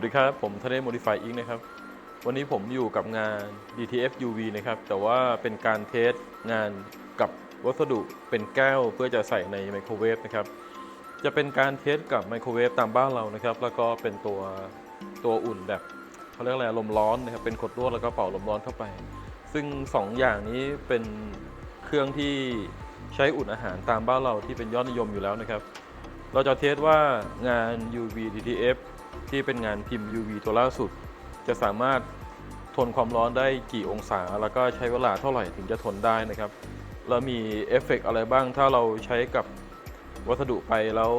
วัสดีครับ ผมทะเล Modify Inc. นะครับ วันนี้ผมอยู่กับงาน DTF UV นะครับ แต่ว่าเป็นการเทสงานกับวัสดุเป็นแก้วเพื่อจะใส่ในไมโครเวฟนะครับ จะเป็นการเทสกับไมโครเวฟตามบ้านเรานะครับ แล้วก็เป็นตัวตัวอุ่นแบบเขาเรียกอะไรลมร้อนนะครับ เป็นขดลวดแล้วก็เป่าลมร้อนเข้าไป ซึ่ง 2 อย่างนี้เป็นเครื่องที่ใช้อุ่นอาหารตามบ้านเราที่เป็นยอดนิยมอยู่แล้วนะครับ เราจะเทสว่างาน UV DTF ที่เป็นงานพิมพ์ UV ตัวล่าสุด จะสามารถทนความร้อนได้กี่องศา แล้วก็ใช้เวลาเท่าไหร่ถึงจะทนได้นะครับแล้วมีเอฟเฟกต์อะไรบ้างถ้าเราใช้กับวัสดุไปแล้ว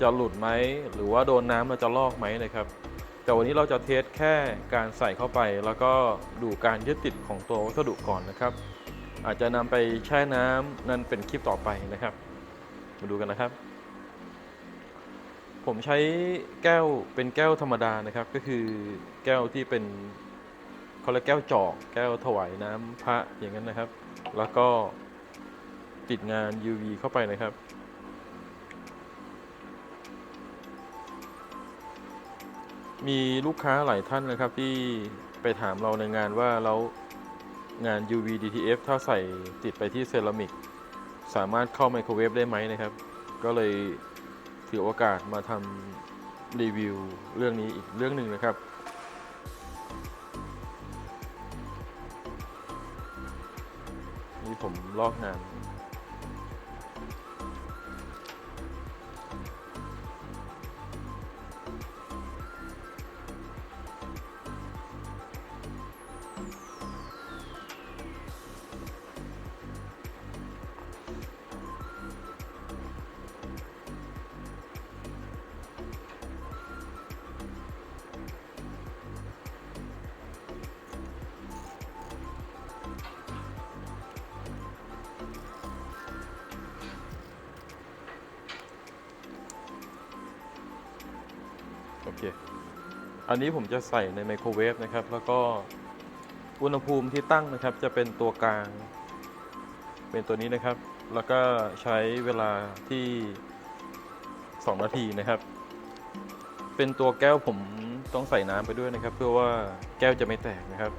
จะหลุดไหมหรือว่าโดนน้ำเราจะลอกไหมนะครับ แต่วันนี้เราจะเทสแค่การใส่เข้าไป แล้วก็ดูการยึดติดของตัววัสดุก่อนนะครับ อาจจะนำไปแช่น้ำนั่นเป็นคลิปต่อไปนะครับ มาดูกันนะครับ ผมใช้แก้วเป็นแก้วธรรมดานะครับ ก็คือแก้วที่เป็นเขาเรียกแก้วจอก แก้วถวายน้ำพระอย่างนั้นนะครับ แล้วก็ติดงาน UV เข้าไปนะครับมีลูกค้าหลายท่านนะครับที่ไปถามเราในงานว่าแล้วงาน UV DTF ถ้าใส่ติดไปที่เซรามิก สามารถเข้าไมโครเวฟได้ไหมนะครับ ก็เลย ถือโอกาสมาทำรีวิวเรื่องนี้อีกเรื่องหนึ่งนะครับ นี่ผมลอกงาน อันนี้ผมจะใส่ในไมโครเวฟนะครับ แล้วก็อุณหภูมิที่ตั้งนะครับ จะเป็นตัวกลาง เป็นตัวนี้นะครับ แล้วก็ใช้เวลาที่ 2 นาทีนะครับ เป็นตัวแก้วผมต้องใส่น้ำไปด้วยนะครับ เพื่อว่าแก้วจะไม่แตกนะครับ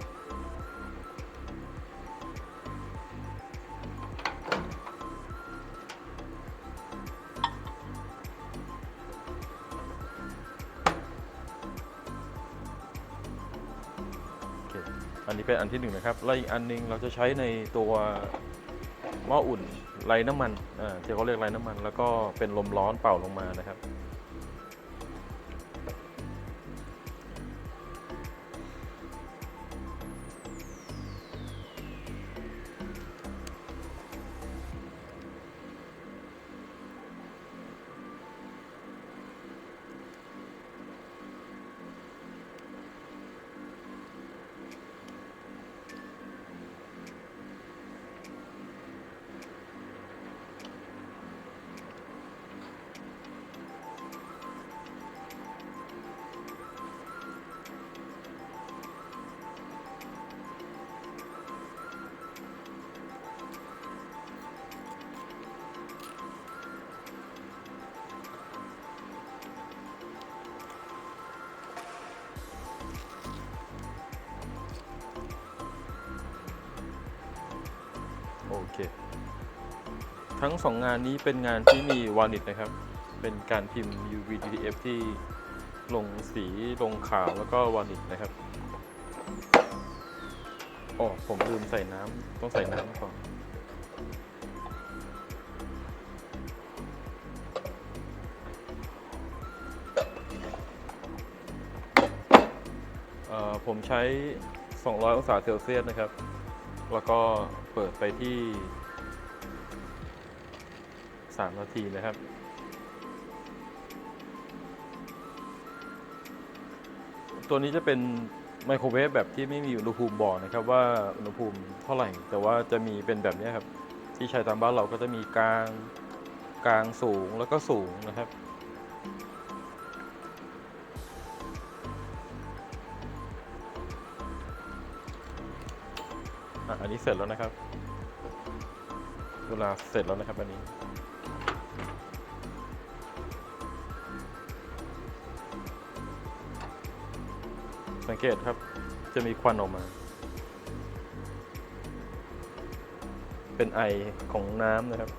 อันที่หนึ่งนะครับแล้วอีกอันหนึงเราจะใช้ในตัวหม้ออุ่นไร้น้ำมันอ่าที่เขาเรียกไร้น้ำมัน แล้วก็เป็นลมร้อนเป่าลงมานะครับ ทั้งสองงานนี้เป็นงานที่มีวานิชนะครับ เป็นการพิมพ์ UV DTF ที่ลงสีลงขาวแล้วก็วานิชนะครับอ๋อผมลืมใส่น้ำต้องใส่น้ำก่อนเอ่อผมใช้ 200 องศาเซลเซียสนะครับ แล้วก็เปิดไปที่ 3นาทีนะครับ ตัวนี้จะเป็นไมโครเวฟแบบที่ไม่มีอุณหภูมิบอกนะครับว่าอุณหภูมิเท่าไหร่ แต่ว่าจะมีเป็นแบบนี้ครับ ที่ใช้ตามบ้านเราก็จะมีกลางกลางสูงแล้วก็สูงนะครับอะอันนี้เสร็จแล้วนะครับ เวลาเสร็จแล้วนะครับอันนี้ สังเกตครับ จะมีควันออกมา เป็นไอของน้ำนะครับ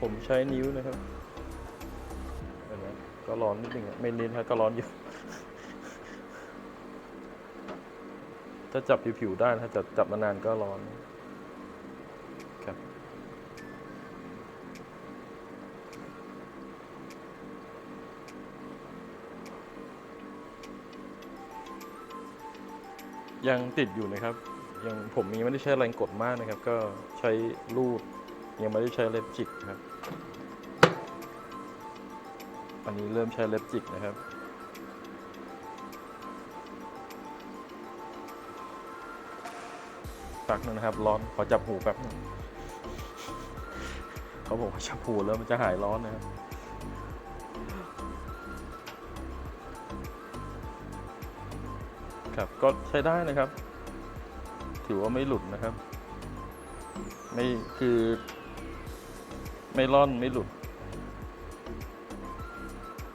ผมใช้นิ้วนะครับเห็นไหมก็ร้อนนิดนึงไม่นิดครับก็ร้อนอยู่ถ้าจับผิวๆได้ถ้าจับจับมานานก็ร้อน ยังติดอยู่นะครับยังผมยังไม่ได้ใช้แรงกดมากนะครับ ก็ใช้ลูดยังไม่ได้ใช้เล็บจิกครับ อันนี้เริ่มใช้เล็บจิกนะครับปักหนึงนะครับ ร้อนขอจับหูแป๊บหนึงเขาบอกว่าจับหูแล้วมันจะหายร้อนนะครับ ครับก็ใช้ได้นะครับ ถือว่าไม่หลุดนะครับ ไม่คือ ไม่ร่อนไม่หลุด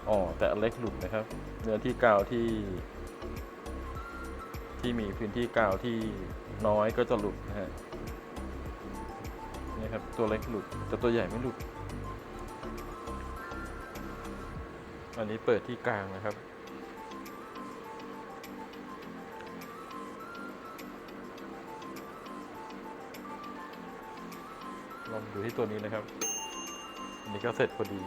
อ๋อแต่เล็กหลุดนะครับ เนื้อที่กาวที่ ที่มีพื้นที่กาวที่น้อยก็จะหลุดนะฮะนี่ครับตัวเล็กหลุดแต่ตัวใหญ่ไม่หลุด อันนี้เปิดที่กลางนะครับ องดูที่ตัวนี้นะครับ อันนี้ก็เสร็จพอดี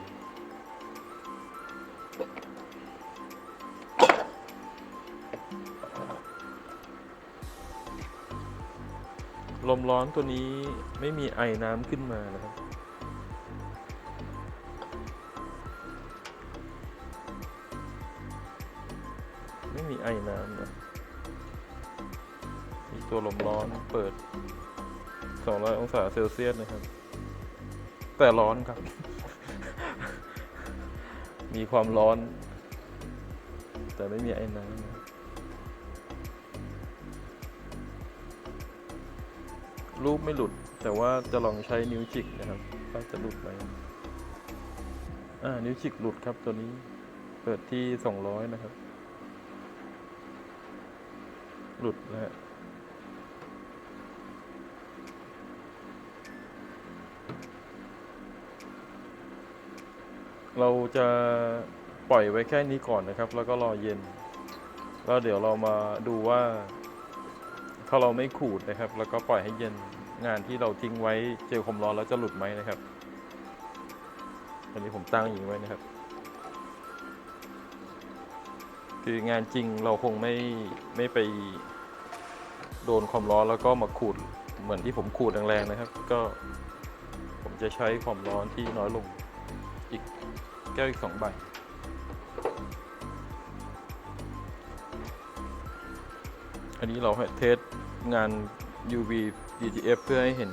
ลมร้อนตัวนี้ไม่มีไอน้ำขึ้นมานะครับไม่มีไอน้ำนะมีตัวลมร้อนเปิด 200 องศาเซลเซียสนะครับ แต่ร้อนครับ มีความร้อน แต่ไม่มีไอ้น้ำรูปไม่หลุด แต่ว่าจะลองใช้นิ้วจิกนะครับว่าจะหลุดไหมอ่า นิ้วจิกหลุดครับตัวนี้ เปิดที่200นะครับ หลุดนะฮะ เราจะปล่อยไว้แค่นี้ก่อนนะครับ แล้วก็รอเย็น แล้วเดี๋ยวเรามาดูว่า ถ้าเราไม่ขูดนะครับ แล้วก็ปล่อยให้เย็นงานที่เราทิ้งไว้เจลความร้อนแล้วจะหลุดไหมนะครับ อันนี้ผมตั้งอย่างไว้นะครับ คืองานจริงเราคงไม่ไม่ไปโดนความร้อนแล้วก็มาขูดเหมือนที่ผมขูดแรงๆนะครับ ก็ผมจะใช้ความร้อนที่น้อยลง แก้วอีกสองใบอันนี้เราให้เทสงาน UV DTF เพื่อให้เห็น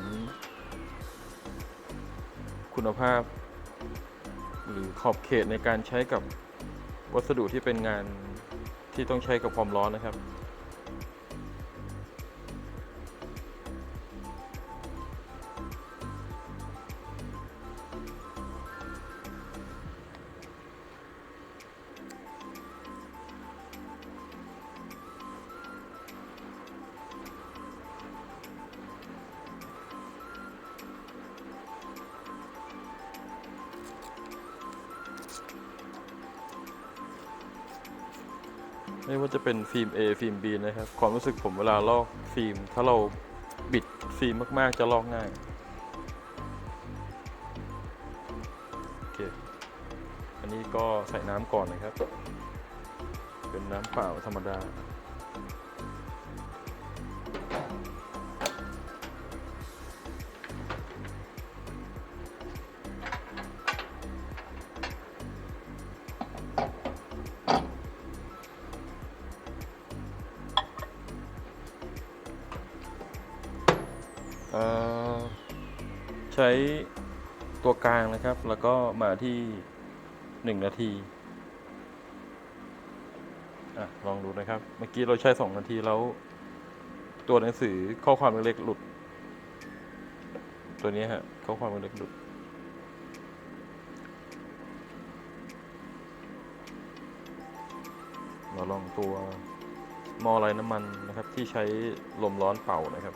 คุณภาพ หรือขอบเขตในการใช้กับวัสดุที่เป็นงานที่ต้องใช้กับความร้อนนะครับ ไม่ว่าจะเป็นฟิล์ม A ฟิล์ม B นะครับ ความรู้สึกผมเวลาลอกฟิล์ม ถ้าเราบิดฟิล์มมากๆ จะลอกง่ายโอเคอันนี้ก็ใส่น้ำก่อนนะครับ เป็นน้ำเปล่าธรรมดา ใช้ตัวกลางนะครับ แล้วก็มาที่หนึ่งนาทีอะลองดูนะครับ เมื่อกี้เราใช้สองนาทีแล้ว ตัวหนังสือข้อความเล็กๆหลุด ตัวนี้ฮะข้อความเล็กหลุดมาลองตัวมอไรน้ำมันนะครับ ที่ใช้ลมร้อนเป่านะครับ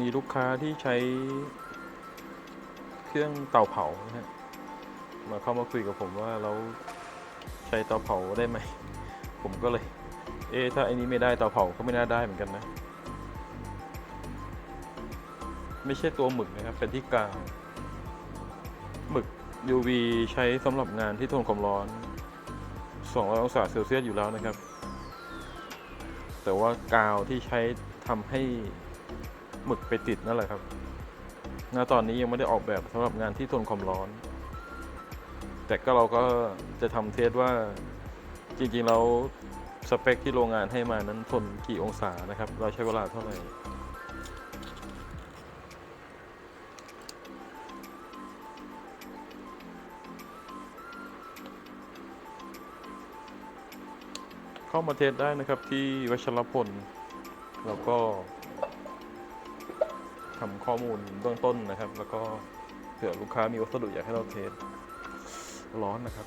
มีลูกค้าที่ใช้เครื่องเตาเผานะฮะมาเข้ามาคุยกับผมว่าเราใช้เตาเผาได้ไหม ผมก็เลย เอ๊ถ้าไอ้นี้ไม่ได้เตาเผาก็ไม่น่าได้เหมือนกันนะ ไม่ใช่ตัวหมึกนะครับ เป็นที่กาวหมึก UV ใช้สำหรับงานที่ทนความร้อน 200 องศาเซลเซียสอยู่แล้วนะครับ แต่ว่ากาวที่ใช้ทำให้ หมึกไปติดนั่นแหละครับณตอนนี้ยังไม่ได้ออกแบบสำหรับงานที่ทนความร้อน แต่ก็เราก็จะทำเทสว่าจริงๆแล้วสเปคที่โรงงานให้มานั้นทนกี่องศานะครับ เราใช้เวลาเท่าไหร่เข้ามาเทสได้นะครับที่วัชรพล แล้วก็ ทำข้อมูลเบื้องต้นนะครับ แล้วก็เผื่อลูกค้ามีวัสดุอยากให้เราเทสร้อนนะครับ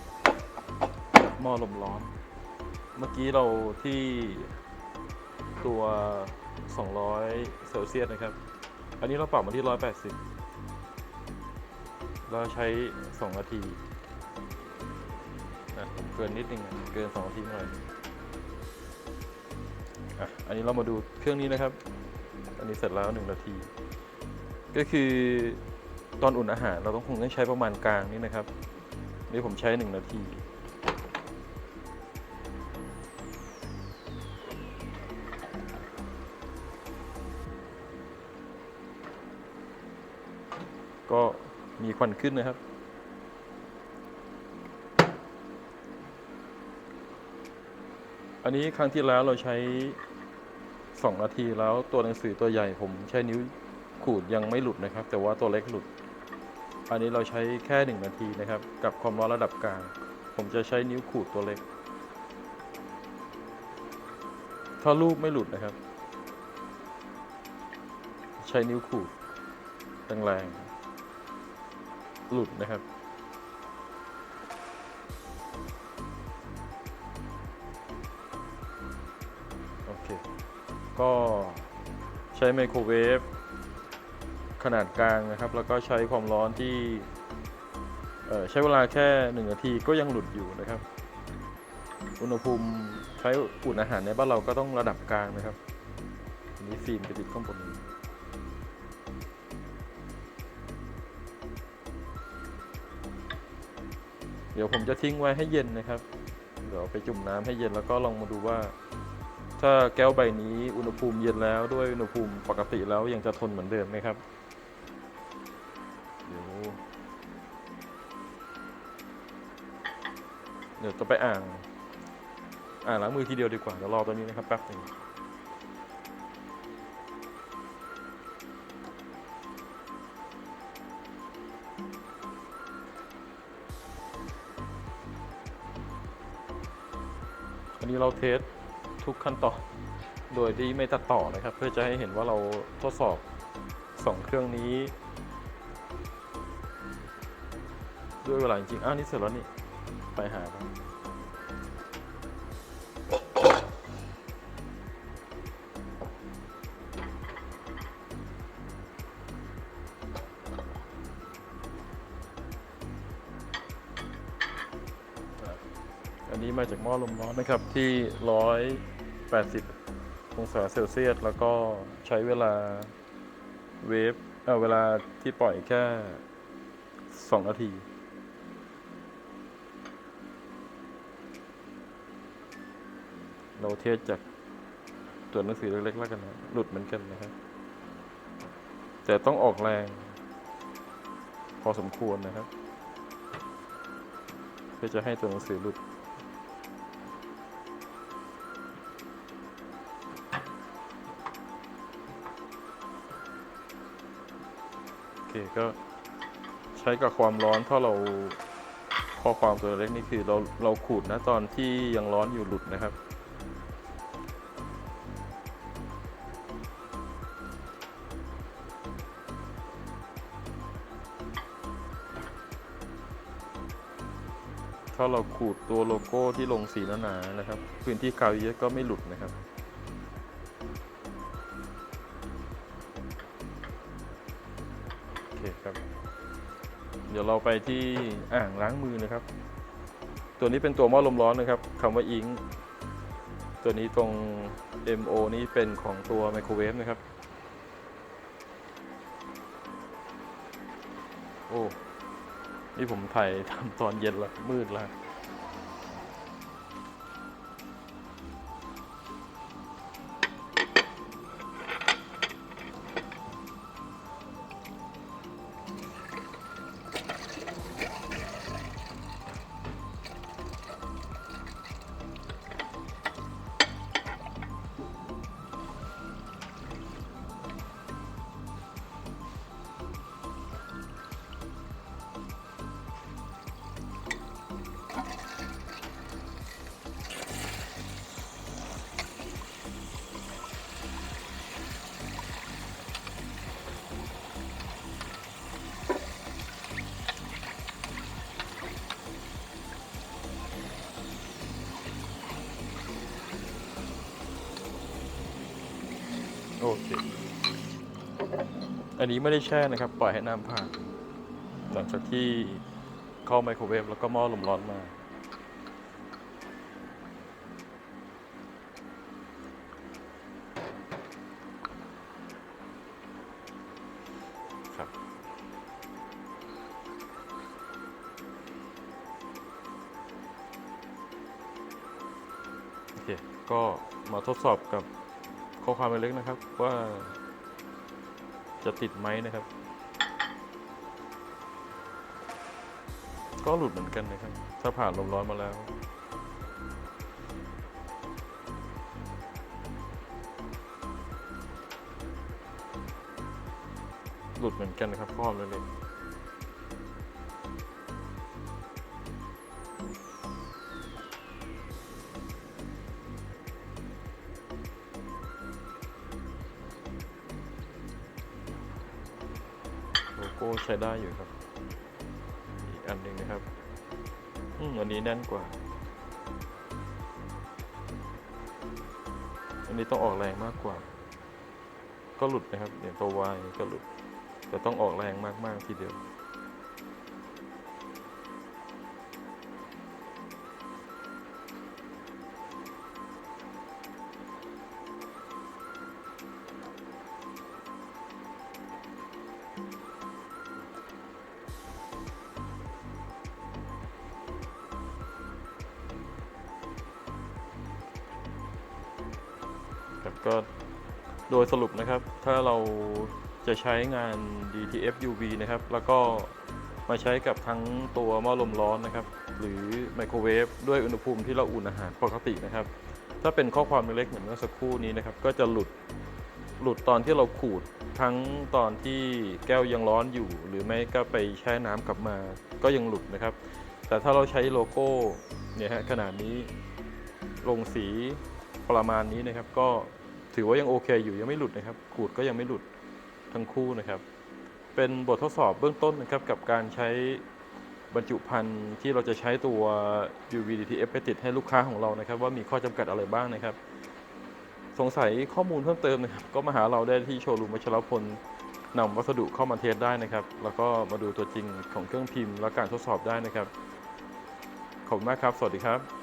หม้อลมร้อน เมื่อกี้เราที่ตัว 200 เซลเซียสนะครับ อันนี้เราปรับมาที่ 180 เราใช้ 2 นาทีอะผมเกินนิดนึงเกิน 2 นาทีหน่อยอันนี้เรามาดูเครื่องนี้นะครับ อันนี้เสร็จแล้ว 1 นาที ก็คือตอนอุ่นอาหารเราต้องคงต้องใช้ประมาณกลางนี่นะครับนี่ผมใช้1นาที ก็มีควันขึ้นนะครับ อันนี้ครั้งที่แล้วเราใช้ 2 นาทีแล้วตัวหนังสือตัวใหญ่ผมใช้นิ้ว ขูดยังไม่หลุดนะครับ แต่ว่าตัวเล็กหลุด อันนี้เราใช้แค่ 1 นาทีนะครับ กับความร้อนระดับกลาง ผมจะใช้นิ้วขูดตัวเล็ก ถ้าลูกไม่หลุดนะครับ ใช้นิ้วขูดแรงๆหลุดนะครับโอเคก็ใช้ไมโครเวฟ ขนาดกลางนะครับ แล้วก็ใช้ความร้อนที่ใช้เวลาแค่ 1 นาทีก็ยังหลุดอยู่นะครับ อุณหภูมิใช้อุ่นอาหารในบ้านเราก็ต้องระดับกลางนะครับอันนี้ฟิล์มไปติดข้างบนนี้เดี๋ยวผมจะทิ้งไว้ให้เย็นนะครับ เดี๋ยวไปจุ่มน้ำให้เย็นแล้วก็ลองมาดูว่า ถ้าแก้วใบนี้อุณหภูมิเย็นแล้วด้วยอุณหภูมิปกติแล้วยังจะทนเหมือนเดิมไหมครับ เดี๋ยวจะไปอ่าง อ่างล้างมือทีเดียวดีกว่า เดี๋ยวรอตัวนี้นะครับแป๊บหนึงอันนี้เราเทสทุกขั้นตอนโดยที่ไม่ตัดต่อนะครับ เพื่อจะให้เห็นว่าเราทดสอบสองเครื่องนี้ ด้วยเวลาจริงๆอ้าวนี่เสร็จแล้วนี่ ไปหาครับอันนี้มาจากหม้อลมร้อนนะครับ ที่ 180 องศาเซลเซียส แล้วก็ใช้เวลาเวฟเอ่อเวลาที่ปล่อยแค่ 2 นาที เรา เทสจากตัวหนังสือเล็กๆแล้วกันนะหลุดเหมือนกันนะครับ แต่ต้องออกแรง พอสมควรนะครับ เพื่อจะให้ตัวหนังสือหลุดโอเคก็ใช้กับความร้อนถ้าเราข้อความตัวเล็กนี่คือเราเราขูดนะตอนที่ยังร้อนอยู่หลุดนะครับาเราขูดตัวโลโก้ที่ลงสีหนาๆนะครับ พื้นที่กาวเยอะก็ไม่หลุดนะครับโอเคครับ เดี๋ยวเราไปที่อ่างล้างมือนะครับ ตัวนี้เป็นตัวหม้อลมร้อนนะครับคำว่าอิงตัวนี้ตรง MO นี้เป็นของตัวไมโครเวฟนะครับ นี่ผมถ่ายทำตอนเย็นละมืดละ เค อันนี้ไม่ได้แช่นะครับ ปล่อยให้น้ำผ่านหลังจากที่เข้าไมโครเวฟแล้วก็หม้อลมร้อนมา ครับ โอเค ก็มาทดสอบกับ ข้อความเล็กนะครับว่าจะติดไหมนะครับ ก็หลุดเหมือนกันนะครับ ถ้าผ่านลมร้อนมาแล้วหลุดเหมือนกันนะครับข้อความเล็ก ช้ได้อยู่ครับ อีกอันหนึ่งนะครับอืมอันนี้แน่นกว่า อันนี้ต้องออกแรงมากกว่า ก็หลุดนะครับอย่างตัววายก็หลุดแต่ต้องออกแรงมากๆทีเดียว ก็โดยสรุปนะครับ ถ้าเราจะใช้งาน DTF UV นะครับ แล้วก็มาใช้กับทั้งตัวหม้อลมร้อนนะครับ หรือไมโครเวฟด้วยอุณหภูมิที่เราอุ่นอาหารปกตินะครับ ถ้าเป็นข้อความเล็กๆเหมือนเมื่อสักครู่นี้นะครับ ก็จะหลุดหลุดตอนที่เราขูดทั้งตอนที่แก้วยังร้อนอยู่ หรือไม่ก็ไปแช่น้ำกลับมาก็ยังหลุดนะครับ แต่ถ้าเราใช้โลโก้เนี่ยฮะขนาดนี้ลงสีประมาณนี้นะครับก็ ถือว่ายังโอเคอยู่ยังไม่หลุดนะครับขูดก็ยังไม่หลุดทั้งคู่นะครับ เป็นบททดสอบเบื้องต้นนะครับกับการใช้บรรจุภัณฑ์ที่เราจะใช้ตัว UVDTF ไปติดให้ลูกค้าของเรานะครับ ว่ามีข้อจำกัดอะไรบ้างนะครับ สงสัยข้อมูลเพิ่มเติมนะครับ ก็มาหาเราได้ที่โชว์รูมวัชรพลนำวัสดุเข้ามาเทสได้นะครับ แล้วก็มาดูตัวจริงของเครื่องพิมพ์และการทดสอบได้นะครับ ขอบคุณมากครับ สวัสดีครับ